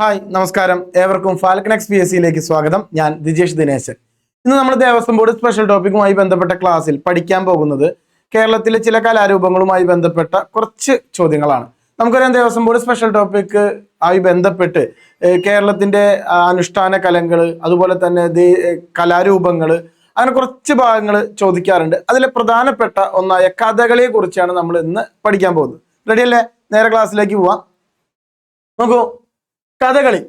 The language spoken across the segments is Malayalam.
ഹായ് നമസ്കാരം. ഏവർക്കും ഫാൽക്കൺ എക്സ് പി എസ് സിയിലേക്ക് സ്വാഗതം. ഞാൻ ദിജേഷ് ദിനേശൻ. ഇന്ന് നമ്മൾ ദേവസ്വം ബോർഡ് സ്പെഷ്യൽ ടോപ്പിക്കുമായി ബന്ധപ്പെട്ട ക്ലാസ്സിൽ പഠിക്കാൻ പോകുന്നത് കേരളത്തിലെ ചില കലാരൂപങ്ങളുമായി ബന്ധപ്പെട്ട കുറച്ച് ചോദ്യങ്ങളാണ്. നമുക്കറിയാം ദേവസ്വം ബോർഡ് സ്പെഷ്യൽ ടോപ്പിക്ക് ആയി ബന്ധപ്പെട്ട് കേരളത്തിന്റെ അനുഷ്ഠാന കലങ്ങൾ അതുപോലെ തന്നെ കലാരൂപങ്ങൾ അങ്ങനെ കുറച്ച് ഭാഗങ്ങൾ ചോദിക്കാറുണ്ട്. അതിലെ പ്രധാനപ്പെട്ട ഒന്നായ കഥകളിയെ കുറിച്ചാണ് നമ്മൾ ഇന്ന് പഠിക്കാൻ പോകുന്നത്. റെഡിയല്ലേ നേരെ ക്ലാസ്സിലേക്ക് പോവാം. നോക്കൂ. കഥകളി.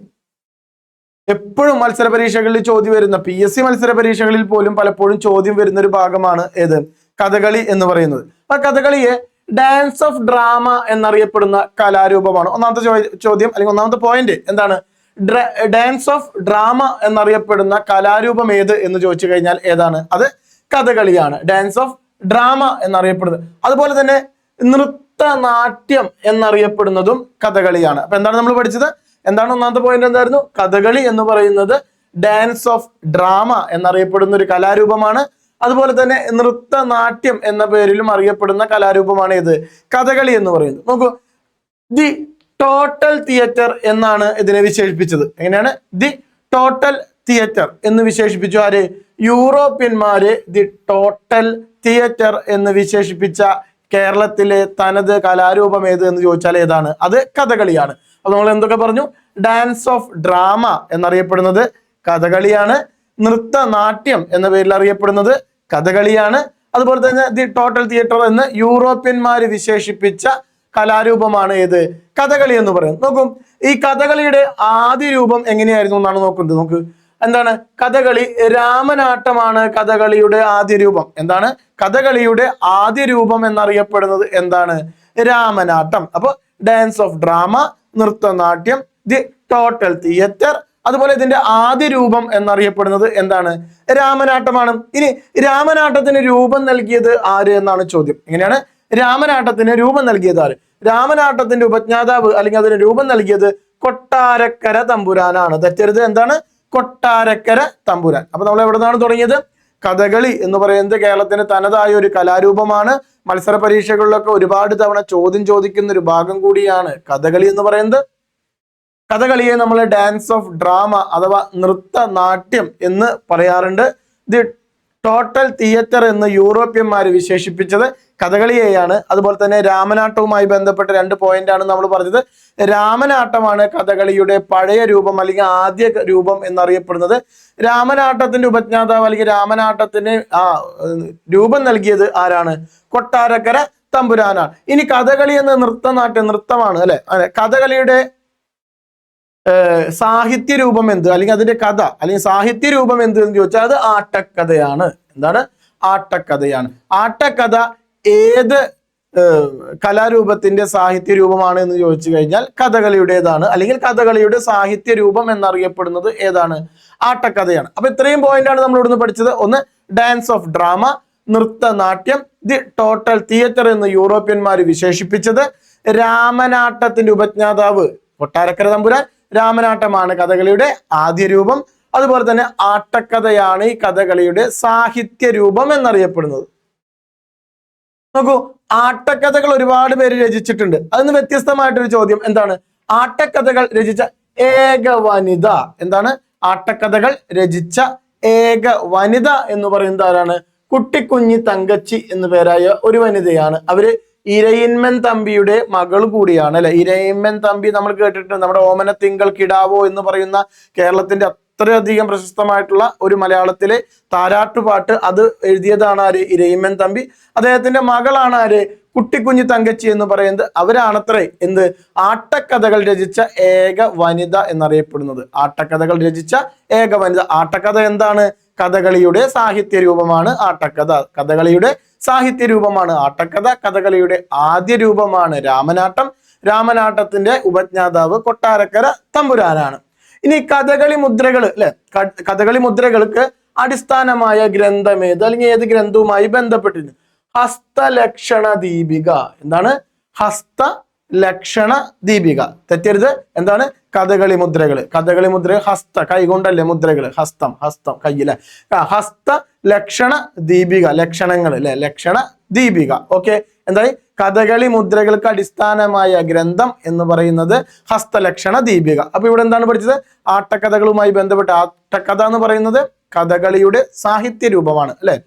എപ്പോഴും മത്സര പരീക്ഷകളിൽ ചോദ്യം വരുന്ന പി എസ് സി മത്സര പരീക്ഷകളിൽ പോലും പലപ്പോഴും ചോദ്യം വരുന്ന ഒരു ഭാഗമാണ് ഏത്? കഥകളി എന്ന് പറയുന്നത്. ആ കഥകളിയെ ഡാൻസ് ഓഫ് ഡ്രാമ എന്നറിയപ്പെടുന്ന കലാരൂപമാണ്. ഒന്നാമത്തെ ചോദ്യം അല്ലെങ്കിൽ ഒന്നാമത്തെ പോയിന്റ് എന്താണ്? ഡാൻസ് ഓഫ് ഡ്രാമ എന്നറിയപ്പെടുന്ന കലാരൂപം ഏത് എന്ന് ചോദിച്ചു കഴിഞ്ഞാൽ ഏതാണ്? അത് കഥകളിയാണ്. ഡാൻസ് ഓഫ് ഡ്രാമ എന്നറിയപ്പെടുന്നത്. അതുപോലെ തന്നെ നൃത്തനാട്യം എന്നറിയപ്പെടുന്നതും കഥകളിയാണ്. അപ്പൊ എന്താണ് നമ്മൾ പഠിച്ചത്? എന്താണ് ഒന്നാമത്തെ പോയിന്റ് എന്തായിരുന്നു? കഥകളി എന്ന് പറയുന്നത് ഡാൻസ് ഓഫ് ഡ്രാമ എന്നറിയപ്പെടുന്ന ഒരു കലാരൂപമാണ്. അതുപോലെ തന്നെ നൃത്തനാട്യം എന്ന പേരിലും അറിയപ്പെടുന്ന കലാരൂപമാണ് ഇത്. കഥകളി എന്ന് പറയുന്നത്. നോക്കൂ ദി ടോട്ടൽ തിയേറ്റർ എന്നാണ് ഇതിനെ വിശേഷിപ്പിച്ചത്. എങ്ങനെയാണ്? ദി ടോട്ടൽ തിയേറ്റർ എന്ന് വിശേഷിപ്പിച്ചു ആര്? യൂറോപ്യന്മാര് ദി ടോട്ടൽ തിയേറ്റർ എന്ന് വിശേഷിപ്പിച്ച കേരളത്തിലെ തനത് കലാരൂപം ഏത് എന്ന് ചോദിച്ചാൽ ഏതാണ്? അത് കഥകളിയാണ്. അപ്പൊ നമ്മൾ എന്തൊക്കെ പറഞ്ഞു? ഡാൻസ് ഓഫ് ഡ്രാമ എന്നറിയപ്പെടുന്നത് കഥകളിയാണ്. നൃത്ത നാട്യം എന്ന പേരിൽ അറിയപ്പെടുന്നത് കഥകളിയാണ്. അതുപോലെ തന്നെ ദി ടോട്ടൽ തിയേറ്റർ എന്ന് യൂറോപ്യന്മാര് വിശേഷിപ്പിച്ച കലാരൂപമാണ് ഏത്? കഥകളി എന്ന് പറയുന്നത്. നോക്കും ഈ കഥകളിയുടെ ആദ്യ രൂപം എങ്ങനെയായിരുന്നു എന്നാണ് നോക്കുന്നത്. നോക്ക് എന്താണ്? കഥകളി രാമനാട്ടമാണ് കഥകളിയുടെ ആദ്യ രൂപം. എന്താണ്? കഥകളിയുടെ ആദ്യ രൂപം എന്നറിയപ്പെടുന്നത് എന്താണ്? രാമനാട്ടം. അപ്പൊ ഡാൻസ് ഓഫ് ഡ്രാമ നൃത്തനാട്യം ദി ടോട്ടൽ തിയേറ്റർ അതുപോലെ ഇതിന്റെ ആദ്യ രൂപം എന്നറിയപ്പെടുന്നത് എന്താണ്? രാമനാട്ടമാണ്. ഇനി രാമനാട്ടത്തിന് രൂപം നൽകിയത് ആര് എന്നാണ് ചോദ്യം. എങ്ങനെയാണ് രാമനാട്ടത്തിന് രൂപം നൽകിയത് ആര്? രാമനാട്ടത്തിന്റെ ഉപജ്ഞാതാവ് അല്ലെങ്കിൽ അതിന് രൂപം നൽകിയത് കൊട്ടാരക്കര തമ്പുരാനാണ്. തെറ്റരുത് എന്താണ്? കൊട്ടാരക്കര തമ്പുരാൻ. അപ്പൊ നമ്മൾ എവിടെ നിന്നാണ് തുടങ്ങിയത്? കഥകളി എന്ന് പറയുന്നത് കേരളത്തിന്റെ തനതായ ഒരു കലാരൂപമാണ്. മത്സര പരീക്ഷകളിലൊക്കെ ഒരുപാട് തവണ ചോദ്യം ചോദിക്കുന്ന ഒരു ഭാഗം കൂടിയാണ് കഥകളി എന്ന് പറയുന്നത്. കഥകളിയെ നമ്മൾ ഡാൻസ് ഓഫ് ഡ്രാമ അഥവാ നൃത്ത നാട്യം എന്ന് പറയാറുണ്ട്. ദി ടോട്ടൽ തിയേറ്റർ എന്ന് യൂറോപ്യന്മാർ വിശേഷിപ്പിച്ചത് കഥകളിയെയാണ്. അതുപോലെ തന്നെ രാമനാട്ടവുമായി ബന്ധപ്പെട്ട രണ്ട് പോയിന്റ് ആണ് നമ്മൾ പറഞ്ഞത്. രാമനാട്ടമാണ് കഥകളിയുടെ പഴയ രൂപം അല്ലെങ്കിൽ ആദ്യ രൂപം എന്നറിയപ്പെടുന്നത്. രാമനാട്ടത്തിന്റെ ഉപജ്ഞാതാവ് അല്ലെങ്കിൽ രാമനാട്ടത്തിന് ആ രൂപം നൽകിയത് ആരാണ്? കൊട്ടാരക്കര തമ്പുരാനാണ്. ഇനി കഥകളി എന്ന നൃത്തനാട്ട് നൃത്തമാണ് അല്ലെ? കഥകളിയുടെ സാഹിത്യ രൂപം എന്ത്? അല്ലെങ്കിൽ അതിന്റെ കഥ അല്ലെങ്കിൽ സാഹിത്യ രൂപം എന്ത് എന്ന് ചോദിച്ചാൽ അത് ആട്ടക്കഥയാണ്. എന്താണ്? ആട്ടക്കഥയാണ്. ആട്ടക്കഥ ഏത് കലാരൂപത്തിന്റെ സാഹിത്യ രൂപമാണ് എന്ന് ചോദിച്ചു കഴിഞ്ഞാൽ കഥകളിയുടേതാണ്. അല്ലെങ്കിൽ കഥകളിയുടെ സാഹിത്യ രൂപം എന്നറിയപ്പെടുന്നത് ഏതാണ്? ആട്ടക്കഥയാണ്. അപ്പൊ ഇത്രയും പോയിന്റാണ് നമ്മൾ ഇവിടുന്ന് പഠിച്ചത്. ഒന്ന് ഡാൻസ് ഓഫ് ഡ്രാമ നൃത്തനാട്യം ദി ടോട്ടൽ തിയേറ്റർ എന്ന് യൂറോപ്യന്മാർ വിശേഷിപ്പിച്ചത്. രാമനാട്ടത്തിന്റെ ഉപജ്ഞാതാവ് കൊട്ടാരക്കര തമ്പുരാൻ. രാമനാട്ടമാണ് കഥകളിയുടെ ആദ്യ രൂപം. അതുപോലെ തന്നെ ആട്ടക്കഥയാണ് ഈ കഥകളിയുടെ സാഹിത്യ രൂപം എന്നറിയപ്പെടുന്നത്. നോക്കൂ ആട്ടക്കഥകൾ ഒരുപാട് പേര് രചിച്ചിട്ടുണ്ട്. അതിന് വ്യത്യസ്തമായിട്ടൊരു ചോദ്യം എന്താണ്? ആട്ടക്കഥകൾ രചിച്ച ഏക വനിത. എന്താണ്? ആട്ടക്കഥകൾ രചിച്ച ഏക വനിത എന്ന് പറയുന്നത് ആരാണ്? കുട്ടിക്കുഞ്ഞി തങ്കച്ചി എന്നു പേരായ ഒരു വനിതയാണ്. അവർ ഇരയിന്മൻ തമ്പിയുടെ മകൾ കൂടിയാണ് അല്ലെ? ഇരയിന്മൻ തമ്പി നമ്മൾ കേട്ടിട്ടുണ്ട്. നമ്മുടെ ഓമന തിങ്കൾ കിടാവോ എന്ന് പറയുന്ന കേരളത്തിന്റെ അത്രയധികം പ്രശസ്തമായിട്ടുള്ള ഒരു മലയാളത്തിലെ താരാട്ടുപാട്ട് അത് എഴുതിയതാണ് ആര്? ഇരയിമ്മൻ തമ്പി. അദ്ദേഹത്തിന്റെ മകളാണ് ആര്? കുട്ടിക്കുഞ്ഞി തങ്കച്ചി എന്ന് പറയുന്നത്. അവരാണത്രേ എന്ത്? ആട്ടക്കഥകൾ രചിച്ച ഏക വനിത എന്നറിയപ്പെടുന്നത്. ആട്ടക്കഥകൾ രചിച്ച ഏക വനിത. ആട്ടക്കഥ എന്താണ്? കഥകളിയുടെ സാഹിത്യ രൂപമാണ് ആട്ടക്കഥ. കഥകളിയുടെ സാഹിത്യ രൂപമാണ് ആട്ടക്കഥ. കഥകളിയുടെ ആദ്യ രൂപമാണ് രാമനാട്ടം. രാമനാട്ടത്തിന്റെ ഉപജ്ഞാതാവ് കൊട്ടാരക്കര തമ്പുരാനാണ്. ഇനി കഥകളി മുദ്രകൾ അല്ലെ? കഥകളി മുദ്രകൾക്ക് അടിസ്ഥാനമായ ഗ്രന്ഥം ഏത്? അല്ലെങ്കിൽ ഏത് ഗ്രന്ഥവുമായി ബന്ധപ്പെട്ടിരുന്നു? ഹസ്തലക്ഷണ ദീപിക. എന്താണ്? ഹസ്ത ലക്ഷണ ദീപിക. തെറ്റരുത്. എന്താണ്? കഥകളി മുദ്രകൾ കഥകളി മുദ്ര ഹസ്ത കൈകൊണ്ടല്ലേ മുദ്രകൾ ഹസ്തം ഹസ്തം കയ്യിലെ ഹസ്ത ലക്ഷണ ദീപിക ലക്ഷണങ്ങൾ അല്ലെ? ലക്ഷണ ദീപിക. ഓക്കെ? എന്തായി? കഥകളി മുദ്രകൾക്ക് അടിസ്ഥാനമായ ഗ്രന്ഥം എന്ന് പറയുന്നത് ഹസ്തലക്ഷണ ദീപിക. അപ്പൊ ഇവിടെ എന്താണ് പഠിച്ചത്? ആട്ടക്കഥകളുമായി ബന്ധപ്പെട്ട ആട്ടക്കഥ എന്ന് പറയുന്നത് കഥകളിയുടെ സാഹിത്യ രൂപമാണ് അല്ലെ?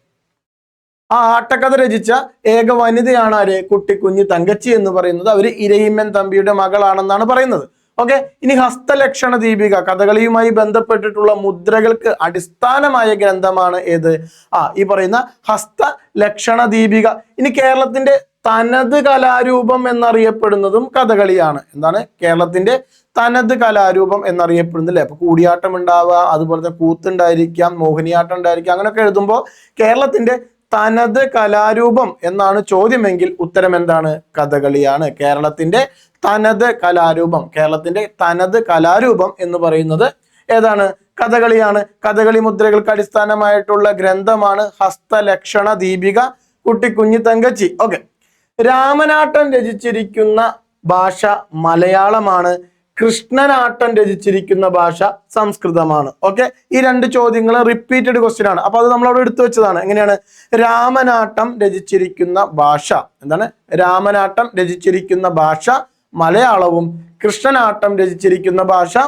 ആ ആട്ടക്കഥ രചിച്ച ഏക വനിതയാണ് ആര്? കുട്ടിക്കുഞ്ഞ് തങ്കച്ചി എന്ന് പറയുന്നത്. അവർ ഇരയിമ്മൻ തമ്പിയുടെ മകളാണെന്നാണ് പറയുന്നത്. ഓക്കെ? ഇനി ഹസ്തലക്ഷണ ദീപിക. കഥകളിയുമായി ബന്ധപ്പെട്ടിട്ടുള്ള മുദ്രകൾക്ക് അടിസ്ഥാനമായ ഗ്രന്ഥമാണ് ഏത്? ആ ഈ പറയുന്ന ഹസ്തലക്ഷണ ദീപിക. ഇനി കേരളത്തിന്റെ തനത് കലാരൂപം എന്നറിയപ്പെടുന്നതും കഥകളിയാണ്. എന്താണ്? കേരളത്തിന്റെ തനത് കലാരൂപം എന്നറിയപ്പെടുന്നത് അല്ലെ അപ്പൊ കൂടിയാട്ടം ഉണ്ടാവുക അതുപോലെ തന്നെ കൂത്തുണ്ടായിരിക്കാം മോഹിനിയാട്ടം ഉണ്ടായിരിക്കാം അങ്ങനെയൊക്കെ എഴുതുമ്പോൾ കേരളത്തിന്റെ തനത് കലാരൂപം എന്നാണ് ചോദ്യമെങ്കിൽ ഉത്തരം എന്താണ്? കഥകളിയാണ്. കേരളത്തിന്റെ തനത് കലാരൂപം കേരളത്തിന്റെ തനത് കലാരൂപം എന്ന് പറയുന്നത് ഏതാണ്? കഥകളിയാണ്. കഥകളി മുദ്രകൾക്ക് അടിസ്ഥാനമായിട്ടുള്ള ഗ്രന്ഥമാണ് ഹസ്തലക്ഷണ ദീപിക കുട്ടിക്കുഞ്ഞി തങ്കച്ചി. ഓക്കെ. രാമനാട്ടം രചിച്ചിരിക്കുന്ന ഭാഷ മലയാളമാണ്. കൃഷ്ണനാട്ടം രചിച്ചിരിക്കുന്ന ഭാഷ സംസ്കൃതമാണ്. ഓക്കെ ഈ രണ്ട് ചോദ്യങ്ങൾ റിപ്പീറ്റഡ് ക്വസ്റ്റ്യൻ ആണ്. അപ്പൊ അത് നമ്മൾ അവിടെ എടുത്തു വെച്ചതാണ്. എങ്ങനെയാണ്? രാമനാട്ടം രചിച്ചിരിക്കുന്ന ഭാഷ. എന്താണ്? രാമനാട്ടം രചിച്ചിരിക്കുന്ന ഭാഷ മലയാളവും കൃഷ്ണനാട്ടം രചിച്ചിരിക്കുന്ന ഭാഷ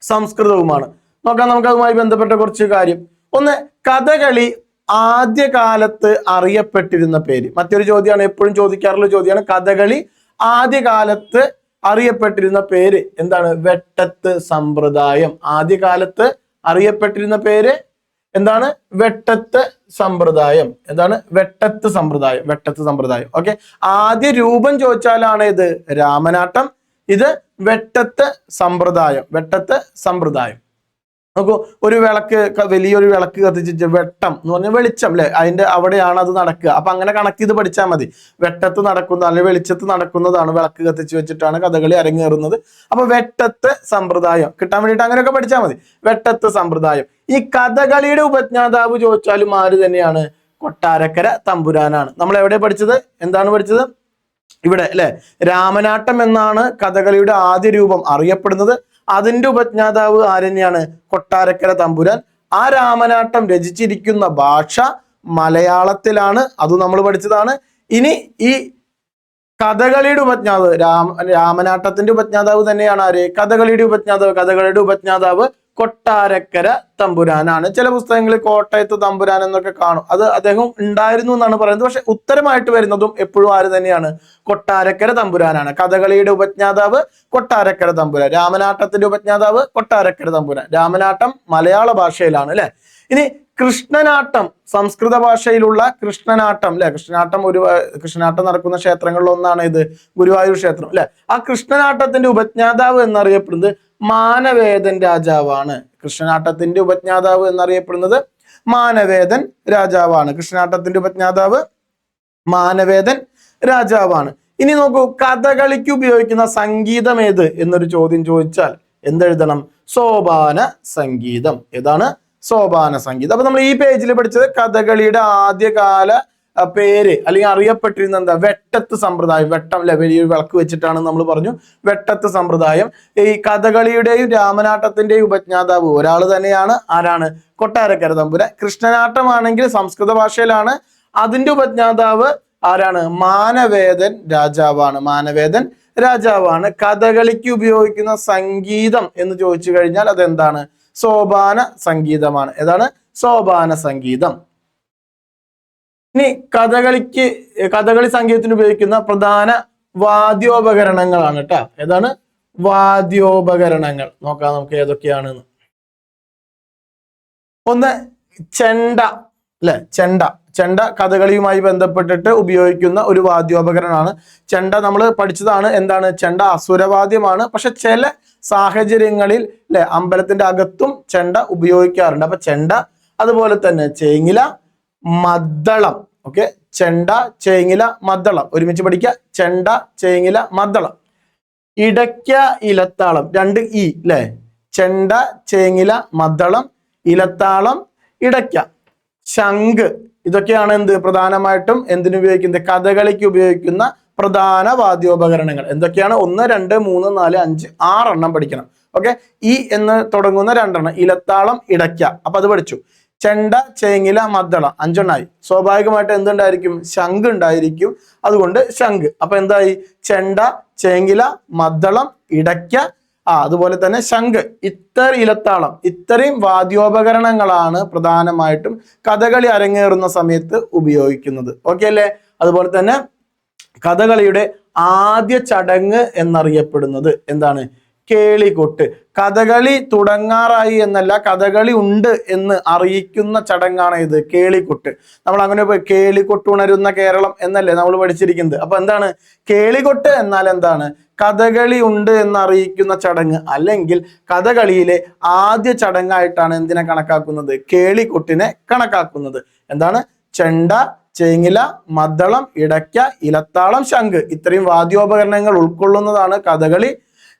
സംസ്കൃതവുമാണ്. നോക്കാം നമുക്ക് അതുമായി ബന്ധപ്പെട്ട കുറച്ച് കാര്യം. ഒന്ന് കഥകളി ആദ്യകാലത്ത് അറിയപ്പെട്ടിരുന്ന പേര്. മറ്റൊരു ചോദ്യമാണ് എപ്പോഴും ചോദിക്കാറുള്ള ചോദ്യമാണ് കഥകളി. ആദ്യകാലത്ത് അറിയപ്പെട്ടിരുന്ന പേര് എന്താണ്? വെട്ടത്ത് സമ്പ്രദായം. ആദ്യകാലത്ത് അറിയപ്പെട്ടിരുന്ന പേര് എന്താണ്? വെട്ടത്ത് സമ്പ്രദായം. എന്താണ്? വെട്ടത്ത് സമ്പ്രദായം. വെട്ടത്ത് സമ്പ്രദായം. ഓക്കെ. ആദ്യ രൂപം ചോദിച്ചാലാണ് ഇത് രാമനാട്ടം. ഇത് വെട്ടത്ത് സമ്പ്രദായം. വെട്ടത്ത് സമ്പ്രദായം. നോക്കൂ ഒരു വിളക്ക് വലിയൊരു വിളക്ക് കത്തിച്ച് വെട്ടം എന്ന് പറഞ്ഞാൽ വെളിച്ചം അല്ലെ അതിന്റെ അവിടെയാണ് അത് നടക്കുക. അപ്പൊ അങ്ങനെ കണക്ട് ചെയ്ത് പഠിച്ചാൽ മതി. വെട്ടത്ത് നടക്കുന്ന അല്ലെങ്കിൽ വെളിച്ചത്ത് നടക്കുന്നതാണ് വിളക്ക് കത്തിച്ച് വെച്ചിട്ടാണ് കഥകളി അരങ്ങേറുന്നത്. അപ്പൊ വെട്ടത്തെ സമ്പ്രദായം കിട്ടാൻ വേണ്ടിയിട്ട് അങ്ങനെയൊക്കെ പഠിച്ചാൽ മതി. വെട്ടത്ത് സമ്പ്രദായം. ഈ കഥകളിയുടെ ഉപജ്ഞാതാവ് ചോദിച്ചാലും ആര് തന്നെയാണ്? കൊട്ടാരക്കര തമ്പുരാനാണ്. നമ്മൾ എവിടെ പഠിച്ചത്? എന്താണ് പഠിച്ചത്? ഇവിടെ അല്ലെ രാമനാട്ടം എന്നാണ് കഥകളിയുടെ ആദ്യ രൂപം അറിയപ്പെടുന്നത്. അതിന്റെ ഉപജ്ഞാതാവ് ആരെന്നെയാണ്? കൊട്ടാരക്കര തമ്പുരാൻ. ആ രാമനാട്ടം രചിച്ചിരിക്കുന്ന ഭാഷ മലയാളത്തിലാണ്. അത് നമ്മൾ പഠിച്ചതാണ്. ഇനി ഈ കഥകളിയുടെ ഉപജ്ഞാതാവ് രാമ രാമനാട്ടത്തിന്റെ ഉപജ്ഞാതാവ് തന്നെയാണ് ആര്? കഥകളിയുടെ ഉപജ്ഞാതാവ്. കഥകളിയുടെ ഉപജ്ഞാതാവ് കൊട്ടാരക്കര തമ്പുരാനാണ്. ചില പുസ്തകങ്ങളിൽ കോട്ടയത്ത് തമ്പുരാൻ എന്നൊക്കെ കാണും. അത് അദ്ദേഹം ഉണ്ടായിരുന്നു എന്നാണ് പറയുന്നത്. പക്ഷെ ഉത്തരമായിട്ട് വരുന്നതും എപ്പോഴും ആര് തന്നെയാണ്? കൊട്ടാരക്കര തമ്പുരാനാണ്. കഥകളിയുടെ ഉപജ്ഞാതാവ് കൊട്ടാരക്കര തമ്പുരാൻ. രാമനാട്ടത്തിന്റെ ഉപജ്ഞാതാവ് കൊട്ടാരക്കര തമ്പുരാൻ. രാമനാട്ടം മലയാള ഭാഷയിലാണ് അല്ലെ? ഇനി കൃഷ്ണനാട്ടം. സംസ്കൃത ഭാഷയിലുള്ള കൃഷ്ണനാട്ടം അല്ലെ? കൃഷ്ണനാട്ടം ഒരു കൃഷ്ണനാട്ടം നടക്കുന്ന ക്ഷേത്രങ്ങളിൽ ഒന്നാണ് ഇത്. ഗുരുവായൂർ ക്ഷേത്രം അല്ലെ? ആ കൃഷ്ണനാട്ടത്തിന്റെ ഉപജ്ഞാതാവ് എന്നറിയപ്പെടുന്നത് മാനവേദൻ രാജാവാണ്. കൃഷ്ണനാട്ടത്തിന്റെ ഉപജ്ഞാതാവ് എന്നറിയപ്പെടുന്നത് മാനവേദൻ രാജാവാണ്. കൃഷ്ണനാട്ടത്തിന്റെ ഉപജ്ഞാതാവ് മാനവേദൻ രാജാവാണ്. ഇനി നോക്കൂ കഥകളിക്ക് ഉപയോഗിക്കുന്ന സംഗീതം ഏത് എന്നൊരു ചോദ്യം ചോദിച്ചാൽ എന്തെഴുതണം? സോപാന സംഗീതം. ഏതാണ്? സോപാന സംഗീതം. അപ്പൊ നമ്മൾ ഈ പേജിൽ പഠിച്ചത് കഥകളിയുടെ ആദ്യകാല പേര് അല്ലെങ്കിൽ അറിയപ്പെട്ടിരുന്ന എന്താ വെട്ടത്ത് സമ്പ്രദായം വെട്ടം അല്ലെ വിളക്ക് വെച്ചിട്ടാണ് നമ്മൾ പറഞ്ഞു വെട്ടത്ത് സമ്പ്രദായം. ഈ കഥകളിയുടെയും രാമനാട്ടത്തിന്റെയും ഉപജ്ഞാതാവ് ഒരാൾ തന്നെയാണ്. ആരാണ്? കൊട്ടാരക്കര തമ്പുരാൻ. കൃഷ്ണനാട്ടമാണെങ്കിൽ സംസ്കൃത ഭാഷയിലാണ്. അതിന്റെ ഉപജ്ഞാതാവ് ആരാണ്? മാനവേദൻ രാജാവാണ്. മാനവേദൻ രാജാവാണ്. കഥകളിക്ക് ഉപയോഗിക്കുന്ന സംഗീതം എന്ന് ചോദിച്ചു കഴിഞ്ഞാൽ അതെന്താണ്? സോപാന സംഗീതമാണ്. ഏതാണ്? സോപാന സംഗീതം. ഇനി കഥകളിക്ക് കഥകളി സംഗീതത്തിന് ഉപയോഗിക്കുന്ന പ്രധാന വാദ്യോപകരണങ്ങളാണ് കേട്ടോ ഏതാണ്? വാദ്യോപകരണങ്ങൾ. നോക്കാം നമുക്ക് ഏതൊക്കെയാണെന്ന് ഒന്ന് ചെണ്ട. അല്ലെ? ചെണ്ട. ചെണ്ട കഥകളിയുമായി ബന്ധപ്പെട്ടിട്ട് ഉപയോഗിക്കുന്ന ഒരു വാദ്യോപകരണമാണ്. ചെണ്ട നമ്മൾ പഠിച്ചതാണ്. എന്താണ്? ചെണ്ട അസുരവാദ്യമാണ്. പക്ഷെ ചില സാഹചര്യങ്ങളിൽ അല്ലെ അമ്പലത്തിന്റെ അകത്തും ചെണ്ട ഉപയോഗിക്കാറുണ്ട്. അപ്പൊ ചെണ്ട അതുപോലെ തന്നെ ചേങ്ങില മദ്ദളം. ഓക്കെ ചെണ്ട ചേങ്ങില മദ്ദളം. ഒരുമിച്ച് പഠിക്കുക. ചെണ്ട ചേങ്ങില മദ്ദളം. ഇടയ്ക്ക ഇലത്താളം. രണ്ട് ഇ അല്ലേ ചെണ്ട ചേങ്ങില മദ്ദളം ഇലത്താളം ഇടയ്ക്ക. ശംഖ്. ഇതൊക്കെയാണ് എന്ത്? പ്രധാനമായിട്ടും എന്തിനുപയോഗിക്കുന്നത് കഥകളിക്ക് ഉപയോഗിക്കുന്ന പ്രധാന വാദ്യോപകരണങ്ങൾ. എന്തൊക്കെയാണ്? ഒന്ന് രണ്ട് മൂന്ന് നാല് അഞ്ച് ആറെണ്ണം പഠിക്കണം. ഓക്കെ ഇ എന്ന് തുടങ്ങുന്ന രണ്ടെണ്ണം. ഇലത്താളം ഇടയ്ക്ക. അപ്പൊ അത് പഠിച്ചു. ചെണ്ട ചേങ്ങില മദ്ദള അഞ്ചെണ്ണായി. സ്വാഭാവികമായിട്ട് എന്തുണ്ടായിരിക്കും? ശംഖ് ഉണ്ടായിരിക്കും. അതുകൊണ്ട് ശംഖ്. അപ്പൊ എന്തായി? ചെണ്ട ചേങ്ങില മദ്ദളം ഇടയ്ക്ക. ആ അതുപോലെ തന്നെ ശംഖ്. ഇത്തര ഇലത്താളം. ഇത്രയും വാദ്യോപകരണങ്ങളാണ് പ്രധാനമായിട്ടും കഥകളി അരങ്ങേറുന്ന സമയത്ത് ഉപയോഗിക്കുന്നത്. ഓക്കെ അല്ലേ? അതുപോലെ തന്നെ കഥകളിയുടെ ആദ്യ ചടങ്ങ് എന്നറിയപ്പെടുന്നത് എന്താണ്? കേളികൊട്ട്. കഥകളി തുടങ്ങാറായി എന്നല്ല കഥകളി ഉണ്ട് എന്ന് അറിയിക്കുന്ന ചടങ്ങാണ് ഇത് കേളികൊട്ട്. നമ്മൾ അങ്ങനെ പോയി കേളികൊട്ട് ഉണരുന്ന കേരളം എന്നല്ലേ നമ്മൾ പഠിച്ചിരിക്കുന്നത്. അപ്പൊ എന്താണ്? കേളികൊട്ട് എന്നാൽ എന്താണ്? കഥകളി ഉണ്ട് എന്ന് അറിയിക്കുന്ന ചടങ്ങ് അല്ലെങ്കിൽ കഥകളിയിലെ ആദ്യ ചടങ്ങായിട്ടാണ് എന്തിനെ കണക്കാക്കുന്നത്? കേളികൊട്ടിനെ കണക്കാക്കുന്നത്. എന്താണ്? ചെണ്ട ചേങ്ങില മദ്ദളം ഇടയ്ക്ക ഇലത്താളം ശംഖ്. ഇത്രയും വാദ്യോപകരണങ്ങൾ ഉൾക്കൊള്ളുന്നതാണ് കഥകളി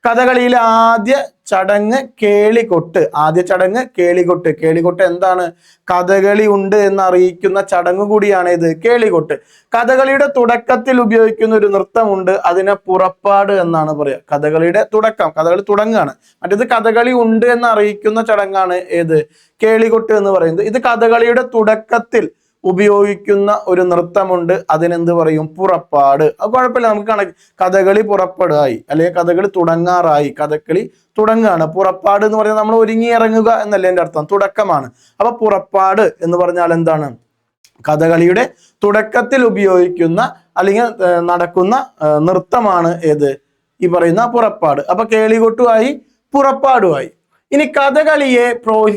കഥകളിയിലെ ആദ്യ ചടങ്ങ് കേളികൊട്ട് ആദ്യ ചടങ്ങ് കേളികൊട്ട്. കേളികൊട്ട് എന്താണ്? കഥകളി ഉണ്ട് എന്ന് അറിയിക്കുന്ന ചടങ്ങ് കൂടിയാണ് ഇത് കേളികൊട്ട്. കഥകളിയുടെ തുടക്കത്തിൽ ഉപയോഗിക്കുന്ന ഒരു നൃത്തമുണ്ട് അതിനെ പുറപ്പാട് എന്നാണ് പറയുക. കഥകളിയുടെ തുടക്കം കഥകളി തുടങ്ങുകയാണ്. മറ്റേത് കഥകളി ഉണ്ട് എന്ന് അറിയിക്കുന്ന ചടങ്ങാണ് ഏത്? കേളികൊട്ട് എന്ന് പറയുന്നത്. ഇത് കഥകളിയുടെ തുടക്കത്തിൽ ഉപയോഗിക്കുന്ന ഒരു നൃത്തമുണ്ട്. അതിനെന്ത് പറയും? പുറപ്പാട്. അത് കുഴപ്പമില്ല. നമുക്ക് കണക്ക് കഥകളി പുറപ്പെടായി അല്ലെങ്കിൽ കഥകളി തുടങ്ങാറായി. കഥകളി തുടങ്ങുകയാണ്. പുറപ്പാട് എന്ന് പറഞ്ഞാൽ നമ്മൾ ഒരുങ്ങി ഇറങ്ങുക എന്നല്ലേ എന്റെ അർത്ഥം. തുടക്കമാണ്. അപ്പൊ പുറപ്പാട് എന്ന് പറഞ്ഞാൽ എന്താണ്? കഥകളിയുടെ തുടക്കത്തിൽ ഉപയോഗിക്കുന്ന അല്ലെങ്കിൽ നടക്കുന്ന നൃത്തമാണ് ഏത്? ഈ പറയുന്ന പുറപ്പാട്. അപ്പൊ കേളികൊട്ടുമായി പുറപ്പാടുമായി ഇനി കഥകളിയെ പ്രോ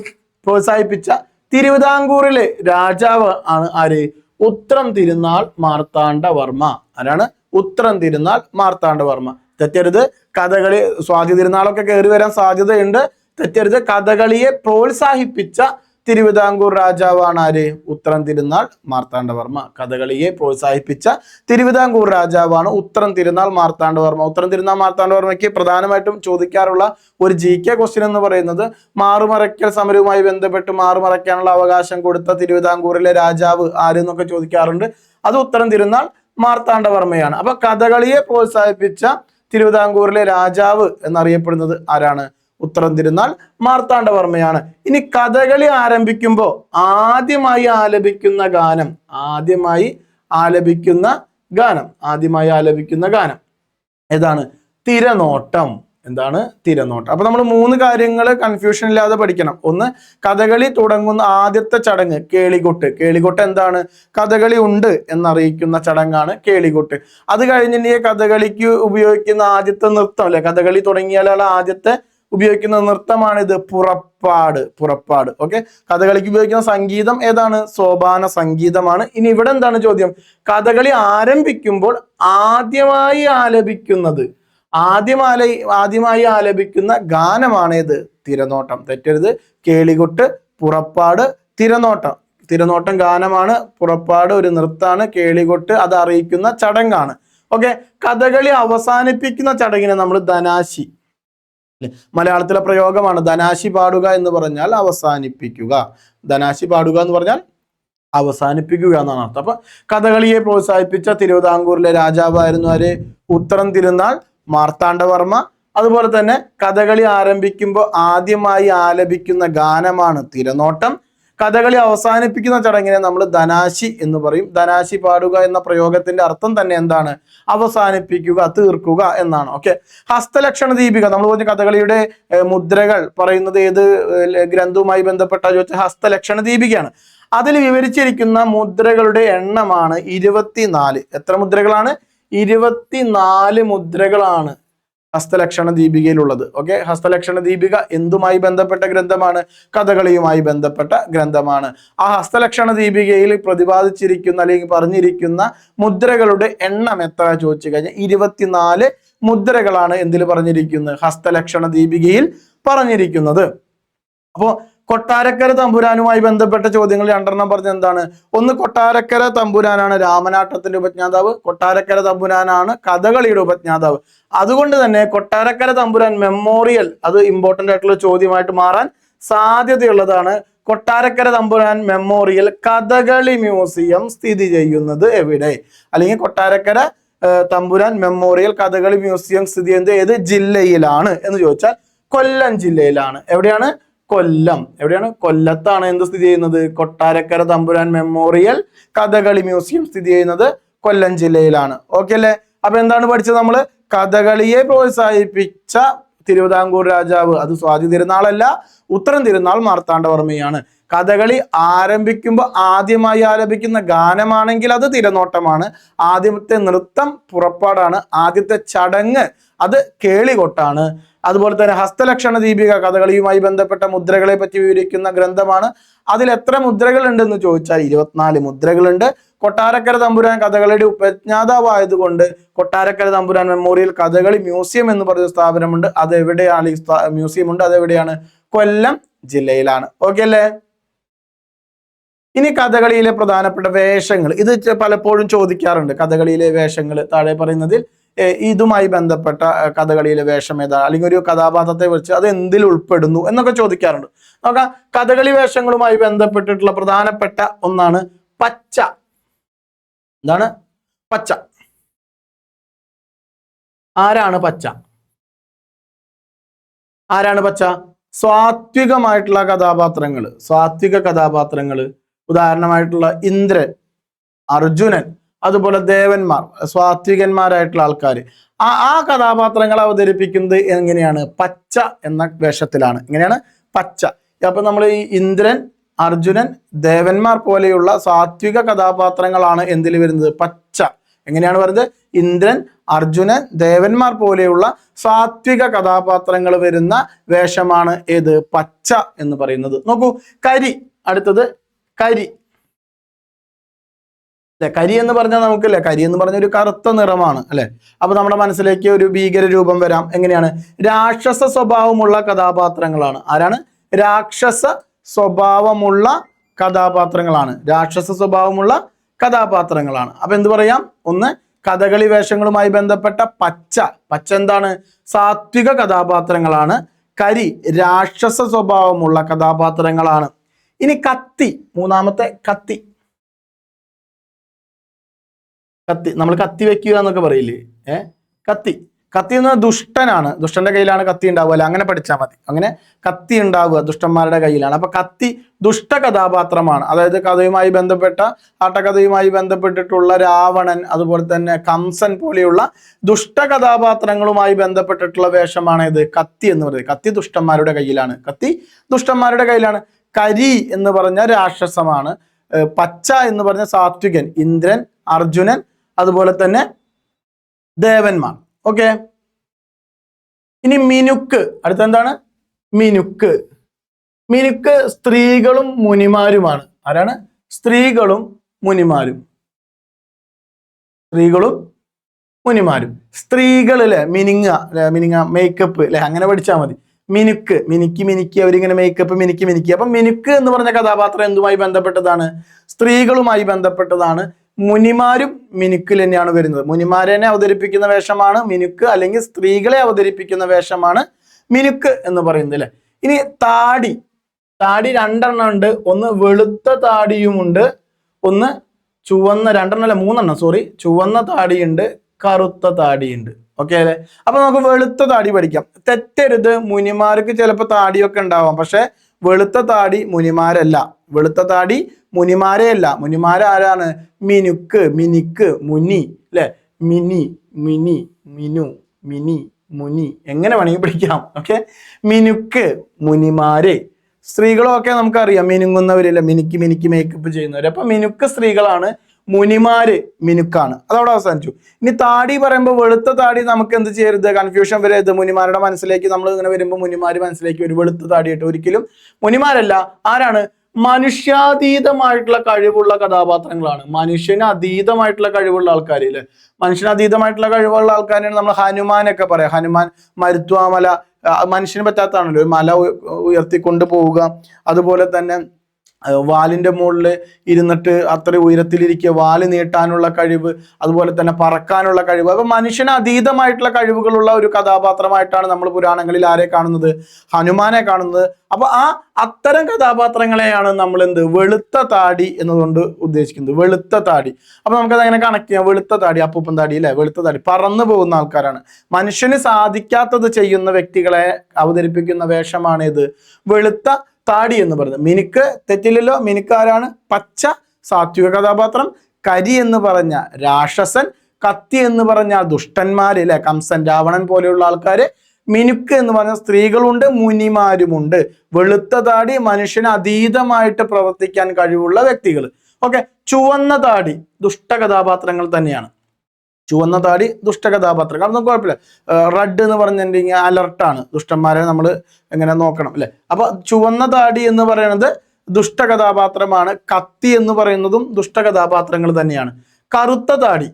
പ്രോത്സാഹിപ്പിച്ച തിരുവിതാംകൂറിലെ രാജാവ് ആണ് ആര്? ഉത്രം തിരുനാൾ മാർത്താണ്ഡവർമ്മ ആരാണ്? ഉത്രം തിരുനാൾ മാർത്താണ്ഡവർമ്മ തെറ്റരുത്. കഥകളി സ്വാതി തിരുനാളൊക്കെ കയറി വരാൻ സാധ്യതയുണ്ട്. തെറ്റരുത്. കഥകളിയെ പ്രോത്സാഹിപ്പിച്ച തിരുവിതാംകൂർ രാജാവാണ് ആര് ഉത്തരം തിരുനാൾ മാർത്താണ്ഡവർമ്മ. കഥകളിയെ പ്രോത്സാഹിപ്പിച്ച തിരുവിതാംകൂർ രാജാവാണ് ഉത്തരം തിരുനാൾ മാർത്താണ്ഡവർമ്മ. ഉത്തരം തിരുനാൾ മാർത്താണ്ഡവർമ്മയ്ക്ക് പ്രധാനമായിട്ടും ചോദിക്കാറുള്ള ഒരു ജി കെ ക്വസ്റ്റ്യൻ എന്ന് പറയുന്നത് മാറുമറയ്ക്കൽ സമരവുമായി ബന്ധപ്പെട്ട് മാറുമറയ്ക്കാനുള്ള അവകാശം കൊടുത്ത തിരുവിതാംകൂറിലെ രാജാവ് ആരെന്നൊക്കെ ചോദിക്കാറുണ്ട്. അത് ഉത്തരം തിരുനാൾ മാർത്താണ്ഡവർമ്മയാണ്. അപ്പൊ കഥകളിയെ പ്രോത്സാഹിപ്പിച്ച തിരുവിതാംകൂറിലെ രാജാവ് എന്നറിയപ്പെടുന്നത് ആരാണ്? ഉത്തരം തിരുന്നാൾ മാർത്താണ്ഡവർമ്മയാണ്. ഇനി കഥകളി ആരംഭിക്കുമ്പോൾ ആദ്യമായി ആലപിക്കുന്ന ഗാനം ആദ്യമായി ആലപിക്കുന്ന ഗാനം ആദ്യമായി ആലപിക്കുന്ന ഗാനം ഏതാണ്? തിരനോട്ടം. എന്താണ്? തിരനോട്ടം. അപ്പൊ നമ്മൾ മൂന്ന് കാര്യങ്ങൾ കൺഫ്യൂഷൻ ഇല്ലാതെ പഠിക്കണം. ഒന്ന് കഥകളി തുടങ്ങുന്ന ആദ്യത്തെ ചടങ്ങ് കേളികൊട്ട്. കേളികൊട്ട് എന്താണ്? കഥകളി ഉണ്ട് എന്നറിയിക്കുന്ന ചടങ്ങാണ് കേളികൊട്ട്. അത് കഴിഞ്ഞിട്ട് കഥകളിക്ക് ഉപയോഗിക്കുന്ന ആദ്യത്തെ നൃത്തം അല്ലെ? കഥകളി തുടങ്ങിയാലുള്ള ആദ്യത്തെ ഉപയോഗിക്കുന്ന നൃത്തമാണിത്. പുറപ്പാട് പുറപ്പാട്. ഓക്കെ കഥകളിക്ക് ഉപയോഗിക്കുന്ന സംഗീതം ഏതാണ്? സോപാന സംഗീതമാണ്. ഇനി ഇവിടെ എന്താണ് ചോദ്യം? കഥകളി ആരംഭിക്കുമ്പോൾ ആദ്യമായി ആലപിക്കുന്നത് ആദ്യമാല ആദ്യമായി ആലപിക്കുന്ന ഗാനമാണേത്? തിരനോട്ടം. തെറ്റരുത്. കേളികൊട്ട് പുറപ്പാട് തിരനോട്ടം. തിരനോട്ടം ഗാനമാണ് പുറപ്പാട് ഒരു നൃത്താണ് കേളികൊട്ട് അത് അറിയിക്കുന്ന ചടങ്ങാണ്. ഓക്കെ കഥകളി അവസാനിപ്പിക്കുന്ന ചടങ്ങിനെ നമ്മൾ ധനാശി? മലയാളത്തിലെ പ്രയോഗമാണ് ധനാശി പാടുക എന്ന് പറഞ്ഞാൽ അവസാനിപ്പിക്കുക. ധനാശി പാടുക എന്ന് പറഞ്ഞാൽ അവസാനിപ്പിക്കുക എന്നാണ് അർത്ഥം. അപ്പൊ കഥകളിയെ പ്രോത്സാഹിപ്പിച്ച തിരുവിതാംകൂറിലെ രാജാവായിരുന്നു ആര്? ഉത്തരം തിരുനാൾ മാർത്താണ്ഡവർമ്മ. അതുപോലെ തന്നെ കഥകളി ആരംഭിക്കുമ്പോൾ ആദ്യമായി ആലപിക്കുന്ന ഗാനമാണ് തിരനോട്ടം. കഥകളി അവസാനിപ്പിക്കുന്ന ചടങ്ങിനെ നമ്മൾ ധനാശി എന്ന് പറയും. ധനാശി പാടുക എന്ന പ്രയോഗത്തിന്റെ അർത്ഥം തന്നെ എന്താണ്? അവസാനിപ്പിക്കുക തീർക്കുക എന്നാണ്. ഓക്കെ ഹസ്തലക്ഷണ ദീപിക. നമ്മൾ പറഞ്ഞ കഥകളിയുടെ മുദ്രകൾ പറയുന്നത് ഏത് ഗ്രന്ഥവുമായി ബന്ധപ്പെട്ട ചോദിച്ച ഹസ്തലക്ഷണ ദീപികയാണ്. അതിൽ വിവരിച്ചിരിക്കുന്ന മുദ്രകളുടെ എണ്ണമാണ് ഇരുപത്തിനാല്. എത്ര മുദ്രകളാണ്? ഇരുപത്തിനാല് മുദ്രകളാണ്. ഹസ്തലക്ഷണ ദീപികയിലുള്ളത്. ഓക്കെ ഹസ്തലക്ഷണ ദീപിക എന്തുമായി ബന്ധപ്പെട്ട ഗ്രന്ഥമാണ്? കഥകളിയുമായി ബന്ധപ്പെട്ട ഗ്രന്ഥമാണ്. ആ ഹസ്തലക്ഷണ ദീപികയിൽ പ്രതിപാദിച്ചിരിക്കുന്ന അല്ലെങ്കിൽ പറഞ്ഞിരിക്കുന്ന മുദ്രകളുടെ എണ്ണം എത്ര ചോദിച്ചു കഴിഞ്ഞാൽ ഇരുപത്തിനാല് മുദ്രകളാണ് എന്തിൽ പറഞ്ഞിരിക്കുന്നത്? ഹസ്തലക്ഷണ ദീപികയിൽ പറഞ്ഞിരിക്കുന്നത്. അപ്പോ കൊട്ടാരക്കര തമ്പുരാനുമായി ബന്ധപ്പെട്ട ചോദ്യങ്ങൾ രണ്ടെണ്ണം പറഞ്ഞ എന്താണ്? ഒന്ന് കൊട്ടാരക്കര തമ്പുരാനാണ് രാമനാട്ടത്തിന്റെ ഉപജ്ഞാതാവ് കൊട്ടാരക്കര തമ്പുരാനാണ് കഥകളിയുടെ ഉപജ്ഞാതാവ്. അതുകൊണ്ട് തന്നെ കൊട്ടാരക്കര തമ്പുരാൻ മെമ്മോറിയൽ അത് ഇമ്പോർട്ടന്റ് ആയിട്ടുള്ള ചോദ്യമായിട്ട് മാറാൻ സാധ്യതയുള്ളതാണ്. കൊട്ടാരക്കര തമ്പുരാൻ മെമ്മോറിയൽ കഥകളി മ്യൂസിയം സ്ഥിതി ചെയ്യുന്നത് എവിടെ? അല്ലെങ്കിൽ കൊട്ടാരക്കര തമ്പുരാൻ മെമ്മോറിയൽ കഥകളി മ്യൂസിയം സ്ഥിതി ചെയ്യുന്നത് ഏത് ജില്ലയിലാണ്? എന്ന് ചോദിച്ചാൽ കൊല്ലം ജില്ലയിലാണ്. എവിടെയാണ്? കൊല്ലം. എവിടെയാണ്? കൊല്ലത്താണ് എന്ത് സ്ഥിതി ചെയ്യുന്നത്? കൊട്ടാരക്കര തമ്പുരാൻ മെമ്മോറിയൽ കഥകളി മ്യൂസിയം സ്ഥിതി ചെയ്യുന്നത് കൊല്ലം ജില്ലയിലാണ്. ഓക്കെ അല്ലേ? അപ്പൊ എന്താണ് പഠിച്ചത് നമ്മൾ കഥകളിയെ പ്രോത്സാഹിപ്പിച്ച തിരുവിതാംകൂർ രാജാവ്. അത് സ്വാതി തിരുനാളല്ല ഉത്തരം തിരുനാൾ മാർത്താണ്ഡവർമ്മയാണ്. കഥകളി ആരംഭിക്കുമ്പോൾ ആദ്യമായി ആലപിക്കുന്ന ഗാനമാണെങ്കിൽ അത് തിരനോട്ടമാണ്. ആദ്യത്തെ നൃത്തം പുറപ്പാടാണ്. ആദ്യത്തെ ചടങ്ങ് അത് കേളികൊട്ടാണ്. അതുപോലെ തന്നെ ഹസ്തലക്ഷണ ദീപിക കഥകളിയുമായി ബന്ധപ്പെട്ട മുദ്രകളെ പറ്റി വിവരിക്കുന്ന ഗ്രന്ഥമാണ്. അതിൽ എത്ര മുദ്രകൾ ഉണ്ടെന്ന് ചോദിച്ചാൽ ഇരുപത്തിനാല് മുദ്രകളുണ്ട്. കൊട്ടാരക്കര തമ്പുരാൻ കഥകളിയുടെ ഉപജ്ഞാതാവായതുകൊണ്ട് കൊട്ടാരക്കര തമ്പുരാൻ മെമ്മോറിയൽ കഥകളി മ്യൂസിയം എന്ന് പറഞ്ഞ സ്ഥാപനമുണ്ട്. അത് എവിടെയാണ് ഈ മ്യൂസിയം ഉണ്ട്. അതെവിടെയാണ് കൊല്ലം ജില്ലയിലാണ്. ഓക്കെ അല്ലേ? ഇനി കഥകളിയിലെ പ്രധാനപ്പെട്ട വേഷങ്ങൾ. ഇത് പലപ്പോഴും ചോദിക്കാറുണ്ട്. കഥകളിയിലെ വേഷങ്ങൾ താഴെ പറയുന്നതിൽ ഇതുമായി ബന്ധപ്പെട്ട കഥകളിയിലെ വേഷം ഏതാ അല്ലെങ്കിൽ ഒരു കഥാപാത്രത്തെ കുറിച്ച് അത് എന്തിൽ ഉൾപ്പെടുന്നു എന്നൊക്കെ ചോദിക്കാറുണ്ട്. നോക്കാം കഥകളി വേഷങ്ങളുമായി ബന്ധപ്പെട്ടിട്ടുള്ള പ്രധാനപ്പെട്ട ഒന്നാണ് പച്ച. എന്താണ്? പച്ച. ആരാണ് പച്ച? ആരാണ് പച്ച? സ്വാത്വികമായിട്ടുള്ള കഥാപാത്രങ്ങൾ സ്വാത്വിക കഥാപാത്രങ്ങൾ ഉദാഹരണമായിട്ടുള്ള ഇന്ദ്രൻ അർജുനൻ അതുപോലെ ദേവന്മാർ സ്വാത്വികന്മാരായിട്ടുള്ള ആൾക്കാർ ആ ആ കഥാപാത്രങ്ങൾ അവതരിപ്പിക്കുന്നത് എങ്ങനെയാണ്? പച്ച എന്ന വേഷത്തിലാണ്. എങ്ങനെയാണ്? പച്ച. അപ്പൊ നമ്മൾ ഈ ഇന്ദ്രൻ അർജുനൻ ദേവന്മാർ പോലെയുള്ള സാത്വിക കഥാപാത്രങ്ങളാണ് എന്തിൽ വരുന്നത്? പച്ച. എങ്ങനെയാണ് പറയുന്നത് ഇന്ദ്രൻ അർജുനൻ ദേവന്മാർ പോലെയുള്ള സാത്വിക കഥാപാത്രങ്ങൾ വരുന്ന വേഷമാണ് ഏത്? പച്ച എന്ന് പറയുന്നത്. നോക്കൂ കരി. അടുത്തത് കരി. അല്ലെ? കരി എന്ന് പറഞ്ഞാൽ നമുക്കല്ലേ? കരി എന്ന് പറഞ്ഞ ഒരു കറുത്ത നിറമാണ് അല്ലെ? അപ്പൊ നമ്മുടെ മനസ്സിലേക്ക് ഒരു ഭീകര രൂപം വരാം. എങ്ങനെയാണ്? രാക്ഷസ സ്വഭാവമുള്ള കഥാപാത്രങ്ങളാണ്. ആരാണ്? രാക്ഷസ സ്വഭാവമുള്ള കഥാപാത്രങ്ങളാണ്. രാക്ഷസ സ്വഭാവമുള്ള കഥാപാത്രങ്ങളാണ്. അപ്പൊ എന്ത് പറയാം? ഒന്ന് കഥകളി വേഷങ്ങളുമായി ബന്ധപ്പെട്ട പച്ച. പച്ച എന്താണ്? സാത്വിക കഥാപാത്രങ്ങളാണ്. കരി രാക്ഷസ സ്വഭാവമുള്ള കഥാപാത്രങ്ങളാണ്. ഇനി കത്തി. മൂന്നാമത്തെ കത്തി. കത്തി നമ്മൾ കത്തി വെക്കുക എന്നൊക്കെ പറയില്ലേ? ഏ? കത്തി. കത്തി എന്ന ദുഷ്ടനാണ്. ദുഷ്ടന്റെ കയ്യിലാണ് കത്തി ഉണ്ടാവുക. അല്ലെ അങ്ങനെ പഠിച്ചാൽ മതി. അങ്ങനെ കത്തി ഉണ്ടാവുക ദുഷ്ടന്മാരുടെ കയ്യിലാണ്. അപ്പൊ കത്തി ദുഷ്ട കഥാപാത്രമാണ്. അതായത് കഥയുമായി ബന്ധപ്പെട്ട ആട്ടകഥയുമായി ബന്ധപ്പെട്ടിട്ടുള്ള രാവണൻ അതുപോലെ തന്നെ കംസൻ പോലെയുള്ള ദുഷ്ട കഥാപാത്രങ്ങളുമായി ബന്ധപ്പെട്ടിട്ടുള്ള വേഷമാണ് ഇത്. കത്തി എന്ന് പറയുന്നത്. കത്തി ദുഷ്ടന്മാരുടെ കയ്യിലാണ്. കത്തി ദുഷ്ടന്മാരുടെ കയ്യിലാണ്. കരി എന്ന് പറഞ്ഞ രാക്ഷസമാണ്. പച്ച എന്ന് പറഞ്ഞ സാത്വികൻ ഇന്ദ്രൻ അർജുനൻ അതുപോലെ തന്നെ ദേവന്മാർ. ഓക്കെ ഇനി മിനുക്ക്. അടുത്ത എന്താണ് മിനുക്ക്. മിനുക്ക് സ്ത്രീകളും മുനിമാരുമാണ്. ആരാണ്? സ്ത്രീകളും മുനിമാരും. സ്ത്രീകളും മുനിമാരും. സ്ത്രീകൾ അല്ലെ മിനിങ്ങ മിനിങ്ങ മേക്കപ്പ് അല്ലെ അങ്ങനെ പഠിച്ചാൽ മതി. മിനുക്ക്. മിനുക്കി മിനുക്കി. അവരിങ്ങനെ മേക്കപ്പ് മിനുക്കി മിനുക്കി. അപ്പൊ മിനുക്ക് എന്ന് പറഞ്ഞ കഥാപാത്രം എന്തുമായി ബന്ധപ്പെട്ടതാണ്? സ്ത്രീകളുമായി ബന്ധപ്പെട്ടതാണ്. മുനിമാരും മിനുക്കിൽ തന്നെയാണ് വരുന്നത്. മുനിമാരനെ അവതരിപ്പിക്കുന്ന വേഷമാണ് മിനുക്ക് അല്ലെങ്കിൽ സ്ത്രീകളെ അവതരിപ്പിക്കുന്ന വേഷമാണ് മിനുക്ക് എന്ന് പറയുന്നത് അല്ലെ? ഇനി താടി. താടി രണ്ടെണ്ണം ഉണ്ട്. ഒന്ന് വെളുത്ത താടിയുമുണ്ട്. ഒന്ന് ചുവന്ന രണ്ടെണ്ണം അല്ല മൂന്നെണ്ണം സോറി ചുവന്ന താടിയുണ്ട് കറുത്ത താടിയുണ്ട്. ഓക്കെ അല്ലെ? അപ്പൊ നമുക്ക് വെളുത്ത താടി പഠിക്കാം. തെറ്റരുത്. മുനിമാർക്ക് ചിലപ്പോൾ താടിയൊക്കെ ഉണ്ടാവാം. പക്ഷെ വെളുത്ത താടി മുനിമാരല്ല. വെളുത്ത താടി മുനിമാരെയല്ല. മുനിമാരാരാണ് മിനുക്ക് മിനിക്ക് മുനി അല്ലെ മിനി മിനി മിനു മിനി മുനി. എങ്ങനെ വേണമെങ്കിൽ പിടിക്കാം. ഓക്കെ? മിനുക്ക് മുനിമാരെ. സ്ത്രീകളൊക്കെ നമുക്കറിയാം. മിനുങ്ങുന്നവരില്ല? മിനുക്കി മിനുക്കി മേക്കപ്പ് ചെയ്യുന്നവര്. അപ്പൊ മിനുക്ക് സ്ത്രീകളാണ് മുനിമാര് മിനുക്കാണ്. അതവിടെ അവസാനിച്ചു. ഇനി താടി പറയുമ്പോൾ വെളുത്ത താടി നമുക്ക് എന്ത് ചെയ്യരുത്? കൺഫ്യൂഷൻ വരരുത്. മുനിമാരുടെ മനസ്സിലേക്ക് നമ്മൾ ഇങ്ങനെ വരുമ്പോൾ മുനിമാര് മനസ്സിലേക്ക് ഒരു വെളുത്ത താടി ഇട്ട് ഒരിക്കലും മുനിമാരല്ല. ആരാണ്? മനുഷ്യാതീതമായിട്ടുള്ള കഴിവുള്ള കഥാപാത്രങ്ങളാണ്. മനുഷ്യന് അതീതമായിട്ടുള്ള കഴിവുള്ള ആൾക്കാർ അല്ലെ മനുഷ്യന് അതീതമായിട്ടുള്ള കഴിവുള്ള ആൾക്കാരാണ് നമ്മൾ ഹനുമാനൊക്കെ പറയാം. ഹനുമാൻ മരുത്വാമല മനുഷ്യന് പറ്റാത്തതാണല്ലോ. ഒരു മല ഉയ- ഉയർത്തിക്കൊണ്ട് പോവുക അതുപോലെ തന്നെ ആ, വാലിന്റെ മുകളിൽ ഇരുന്നിട്ട് അത്ര ഉയരത്തിലിരിക്കുക വാൽ നീട്ടാനുള്ള കഴിവ് അതുപോലെ തന്നെ പറക്കാനുള്ള കഴിവ്. അപ്പോൾ മനുഷ്യന് അതീതമായിട്ടുള്ള കഴിവുകളുള്ള ഒരു കഥാപാത്രമായിട്ടാണ് നമ്മൾ പുരാണങ്ങളിൽ ആരെ കാണുന്നത്? ഹനുമാനെ കാണുന്നത്. അപ്പൊ ആ അത്തരം കഥാപാത്രങ്ങളെയാണ് നമ്മൾ എന്ത്? വെളുത്ത താടി എന്നതുകൊണ്ട് ഉദ്ദേശിക്കുന്നത്. വെളുത്ത താടി. അപ്പൊ നമുക്കത് അങ്ങനെ കണക്ട് ചെയ്യാം? വെളുത്ത താടി അപ്പൂപ്പൻ താടി അല്ലെ? വെളുത്ത താടി. പറന്നു പോകുന്ന ആൾക്കാരാണ്. മനുഷ്യന് സാധിക്കാത്തത് ചെയ്യുന്ന വ്യക്തികളെ അവതരിപ്പിക്കുന്ന വേഷമാണ് ഇത് വെളുത്ത താടി എന്ന് പറയുന്നത്. മിനുക്ക് തെറ്റില്ലല്ലോ. മിനുക്ക് ആരാണ് പച്ച സാത്വിക കഥാപാത്രം. കരി എന്ന് പറഞ്ഞ രാക്ഷസൻ കത്തി എന്ന് പറഞ്ഞ ദുഷ്ടന്മാര് അല്ലെ? കംസൻ രാവണൻ പോലെയുള്ള ആൾക്കാര്. മിനുക്ക് എന്ന് പറഞ്ഞ സ്ത്രീകളുണ്ട് മുനിമാരുമുണ്ട്. വെളുത്ത താടി മനുഷ്യന് അതീതമായിട്ട് പ്രവർത്തിക്കാൻ കഴിവുള്ള വ്യക്തികൾ ഓക്കെ. ചുവന്ന താടി ദുഷ്ട കഥാപാത്രങ്ങൾ തന്നെയാണ്. ചുവന്ന താടി ദുഷ്ട കഥാപാത്രങ്ങൾ അതൊന്നും കുഴപ്പമില്ല. റെഡ് എന്ന് പറഞ്ഞിട്ടുണ്ടെങ്കിൽ അലർട്ടാണ് ദുഷ്ടന്മാരെ നമ്മൾ എങ്ങനെ നോക്കണം അല്ലെ? അപ്പൊ ചുവന്ന താടി എന്ന് പറയുന്നത് ദുഷ്ട കഥാപാത്രമാണ് കത്തി എന്ന് പറയുന്നതും ദുഷ്ട കഥാപാത്രങ്ങൾ തന്നെയാണ്. കറുത്ത താടി.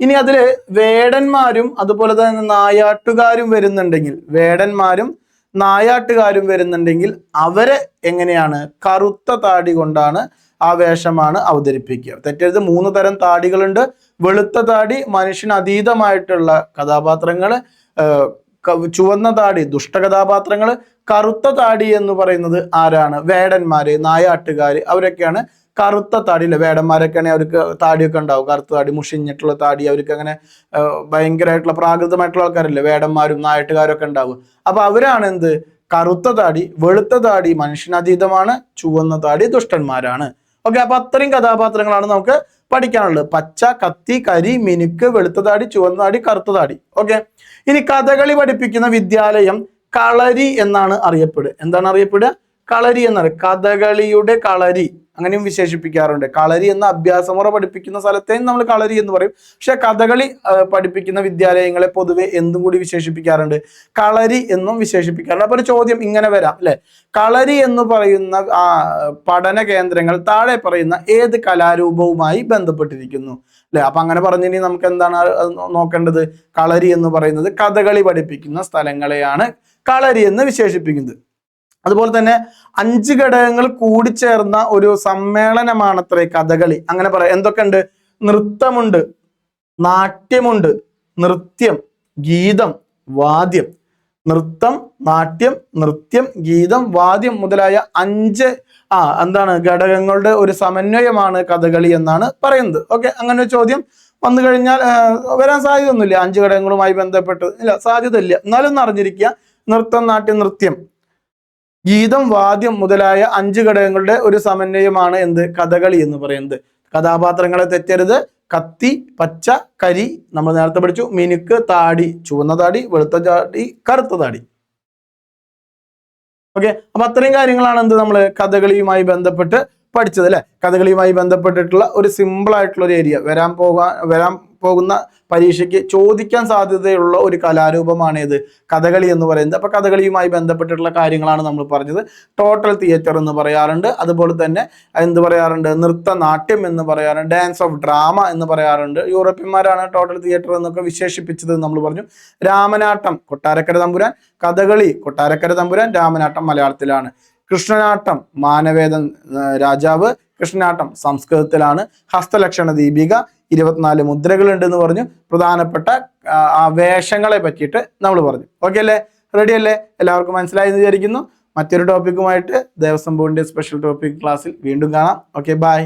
ഇനി അതിൽ വേടന്മാരും അതുപോലെ തന്നെ നായാട്ടുകാരും വരുന്നുണ്ടെങ്കിൽ വേടന്മാരും നായാട്ടുകാരും വരുന്നുണ്ടെങ്കിൽ അവരെ എങ്ങനെയാണ്? കറുത്ത താടി കൊണ്ടാണ് ആ വേഷമാണ് അവതരിപ്പിക്കുക. തെറ്റരുത് മൂന്ന് തരം താടികളുണ്ട്. വെളുത്ത താടി മനുഷ്യന് അതീതമായിട്ടുള്ള കഥാപാത്രങ്ങൾ ചുവന്ന താടി ദുഷ്ട കഥാപാത്രങ്ങൾ കറുത്ത താടി എന്ന് പറയുന്നത് ആരാണ്? വേടന്മാര് നായാട്ടുകാര് അവരൊക്കെയാണ് കറുത്ത താടി അല്ലെ വേടന്മാരൊക്കെയാണ് അവർക്ക് താടിയൊക്കെ ഉണ്ടാവും. കറുത്ത താടി മുഷിഞ്ഞിട്ടുള്ള താടി അവർക്ക് അങ്ങനെ ഭയങ്കരമായിട്ടുള്ള പ്രാകൃതമായിട്ടുള്ള ആൾക്കാരല്ലേ? വേടന്മാരും നായാട്ടുകാരും ഒക്കെ ഉണ്ടാവും അപ്പൊ അവരാണ് എന്ത്? കറുത്ത താടി വെളുത്ത താടി മനുഷ്യനതീതമാണ് ചുവന്ന താടി ദുഷ്ടന്മാരാണ്. ഓക്കെ അപ്പൊ അത്രയും കഥാപാത്രങ്ങളാണ് നമുക്ക് പഠിക്കാനുള്ളത്. പച്ച കത്തി കരി മിനുക്ക് വെളുത്തതാടി ചുവന്നതാടി കറുത്തതാടി. താടി കറുത്ത താടി ഓക്കെ ഇനി കഥകളി പഠിപ്പിക്കുന്ന വിദ്യാലയം കളരി എന്നാണ് അറിയപ്പെടുക. എന്താണ് അറിയപ്പെടുക? കളരി എന്നാണ് കഥകളിയുടെ കളരി. അങ്ങനെയും വിശേഷിപ്പിക്കാറുണ്ട്. കളരി എന്ന അഭ്യാസമുറ പഠിപ്പിക്കുന്ന സ്ഥലത്തെയും നമ്മൾ കളരി എന്ന് പറയും. പക്ഷെ കഥകളി പഠിപ്പിക്കുന്ന വിദ്യാലയങ്ങളെ പൊതുവെ എന്തും കൂടി വിശേഷിപ്പിക്കാറുണ്ട്. കളരി എന്നും വിശേഷിപ്പിക്കാറുണ്ട്. അപ്പൊ ഒരു ചോദ്യം ഇങ്ങനെ വരാം അല്ലെ? കളരി എന്ന് പറയുന്ന പഠന കേന്ദ്രങ്ങൾ താഴെ പറയുന്ന ഏത് കലാരൂപവുമായി ബന്ധപ്പെട്ടിരിക്കുന്നു? അല്ലെ? അപ്പൊ അങ്ങനെ പറഞ്ഞിട്ടുണ്ടെങ്കിൽ നമുക്ക് എന്താണ് നോക്കേണ്ടത്? കളരി എന്ന് പറയുന്നത് കഥകളി പഠിപ്പിക്കുന്ന സ്ഥലങ്ങളെയാണ് കളരി എന്ന് വിശേഷിപ്പിക്കുന്നത്. അതുപോലെ തന്നെ അഞ്ച് ഘടകങ്ങൾ കൂടിച്ചേർന്ന ഒരു സമ്മേളനമാണത്രേ കഥകളി. അങ്ങനെ പറയാം. എന്തൊക്കെയുണ്ട്? നൃത്തമുണ്ട് നാട്യമുണ്ട് നൃത്യം ഗീതം വാദ്യം. നൃത്തം നാട്യം നൃത്യം ഗീതം വാദ്യം മുതലായ അഞ്ച് ആ എന്താണ് ഘടകങ്ങളുടെ ഒരു സമന്വയമാണ് കഥകളി എന്നാണ് പറയുന്നത്. ഓക്കെ അങ്ങനെ ഒരു ചോദ്യം വന്നു കഴിഞ്ഞാൽ വരാൻ സാധ്യതയൊന്നുമില്ല. അഞ്ച് ഘടകങ്ങളുമായി ബന്ധപ്പെട്ട് ഇല്ല സാധ്യത ഇല്ല എന്നാലും അറിഞ്ഞിരിക്കുക. നൃത്തം നാട്യം നൃത്യം. ഗീതം വാദ്യം മുതലായ അഞ്ച് ഘടകങ്ങളുടെ ഒരു സമന്വയമാണ് എന്ത്? കഥകളി എന്ന് പറയുന്നത്. കഥാപാത്രങ്ങളെ തെറ്റരുത്. കത്തി പച്ച കരി. നമ്മൾ നേരത്തെ പഠിച്ചു. മിനുക്ക് താടി ചുവന്ന താടി വെളുത്ത താടി കറുത്ത താടി. ഓക്കെ. അപ്പൊ അത്രയും കാര്യങ്ങളാണ് എന്ത് നമ്മൾ കഥകളിയുമായി ബന്ധപ്പെട്ട് പഠിച്ചത് അല്ലെ? കഥകളിയുമായി ബന്ധപ്പെട്ടിട്ടുള്ള ഒരു സിമ്പിൾ ആയിട്ടുള്ള ഒരു ഏരിയ വരാൻ പോകാൻ വരാൻ പോകുന്ന പരീക്ഷയ്ക്ക് ചോദിക്കാൻ സാധ്യതയുള്ള ഒരു കലാരൂപമാണ് ഇത് കഥകളി എന്ന് പറയുന്നത്. അപ്പൊ കഥകളിയുമായി ബന്ധപ്പെട്ടിട്ടുള്ള കാര്യങ്ങളാണ് നമ്മൾ പറഞ്ഞത്. ടോട്ടൽ തിയേറ്റർ എന്ന് പറയാറുണ്ട്. അതുപോലെ തന്നെ എന്ത് പറയാറുണ്ട്? നൃത്തനാട്യം എന്ന് പറയാറുണ്ട്. ഡാൻസ് ഓഫ് ഡ്രാമ എന്ന് പറയാറുണ്ട്. യൂറോപ്യന്മാരാണ് ടോട്ടൽ തിയേറ്റർ എന്നൊക്കെ വിശേഷിപ്പിച്ചത് നമ്മൾ പറഞ്ഞു. രാമനാട്ടം കൊട്ടാരക്കര തമ്പുരാൻ. കഥകളി കൊട്ടാരക്കര തമ്പുരാൻ രാമനാട്ടം മലയാളത്തിലാണ്. കൃഷ്ണനാട്ടം മാനവേദൻ രാജാവ്. കൃഷ്ണനാട്ടം സംസ്കൃതത്തിലാണ്. ഹസ്തലക്ഷണ ദീപിക ഇരുപത്തിനാല് മുദ്രകളുണ്ട് എന്ന് പറഞ്ഞു. പ്രധാനപ്പെട്ട ആ, വേഷങ്ങളെ പറ്റിയിട്ട് നമ്മൾ പറഞ്ഞു. ഓക്കെ അല്ലേ? റെഡി അല്ലേ? എല്ലാവർക്കും മനസ്സിലായി എന്ന് വിചാരിക്കുന്നു. മറ്റൊരു ടോപ്പിക്കുമായിട്ട് ദേവസ്വം ബോർഡിന്റെ സ്പെഷ്യൽ ടോപ്പിക് ക്ലാസ്സിൽ വീണ്ടും കാണാം. Okay bye